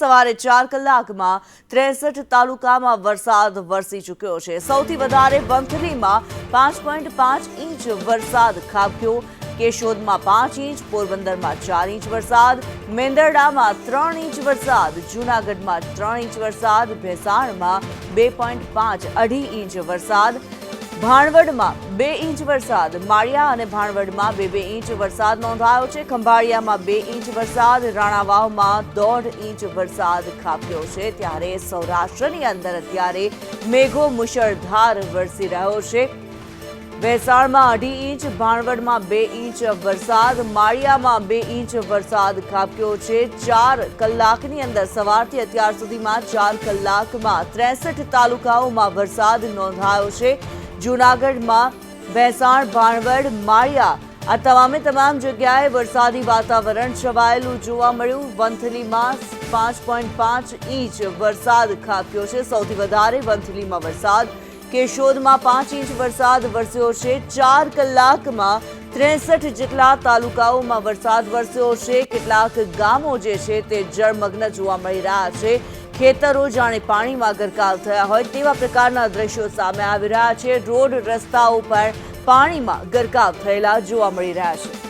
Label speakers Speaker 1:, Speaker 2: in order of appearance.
Speaker 1: સવારે ચાર કલાકમાં ત્રેસઠ તાલુકામાં વરસાદ વરસી ચૂક્યો છે. સૌથી વધારે બંથલીમાં પાંચ પોઈન્ટ પાંચ ઇંચ વરસાદ ખાબક્યો. કેશોદમાં પાંચ ઇંચ, પોરબંદરમાં ચાર ઇંચ વરસાદ, મેંદરડામાં ત્રણ ઇંચ વરસાદ, જૂનાગઢમાં ત્રણ ઇંચ વરસાદ, ભેસાણમાં બે પોઈન્ટ પાંચ અઢી ઇંચ વરસાદ ભાણવડમાં બે ઇંચ વરસાદ. માળિયા અને ભાણવડમાં બે બે ઇંચ વરસાદ નોંધાયો છે. ખંભાળિયામાં બે ઇંચ વરસાદ. રાણાવાવમાં દોઢ ઇંચ વરસાદ ખાબક્યો છે. ત્યારે સૌરાષ્ટ્રની અંદર અત્યારે મેઘો મુશળધાર વરસી રહ્યો છે. ભેસાણમાં અઢી ઇંચ, ભાણવડમાં બે ઇંચ વરસાદ. માળિયામાં બે ઇંચ વરસાદ ખાબક્યો છે. ચાર કલાકની અંદર સવારથી અત્યાર સુધીમાં ચાર કલાકમાં ત્રેસઠ તાલુકાઓમાં વરસાદ નોંધાયો છે. જૂનાગઢમાં ભેસાણ, ભાણવડ, માળિયા આ તમામે તમામ જગ્યાએ વરસાદી વાતાવરણ છવાયેલું જોવા મળ્યું. વંથલીમાં પાંચ પોઈન્ટ પાંચ ઇંચ વરસાદ ખાબક્યો છે. સૌથી વધારે વંથલીમાં વરસાદ. કેશોદમાં પાંચ ઇંચ વરસાદ વરસ્યો છે. ચાર કલાકમાં ત્રેસઠ જેટલા તાલુકાઓમાં વરસાદ વરસ્યો છે. કેટલાક ગામો જે છે તે જળમગ્ન જોવા મળી રહ્યા છે. ખેતરો જાણે પાણીમાં ગરકાવ થયા હોય તેવા પ્રકારના દ્રશ્યો સામે આવી રહ્યા છે. રોડ રસ્તાઓ પર પાણીમાં ગરકાવ થયેલા જોવા મળી રહ્યા છે.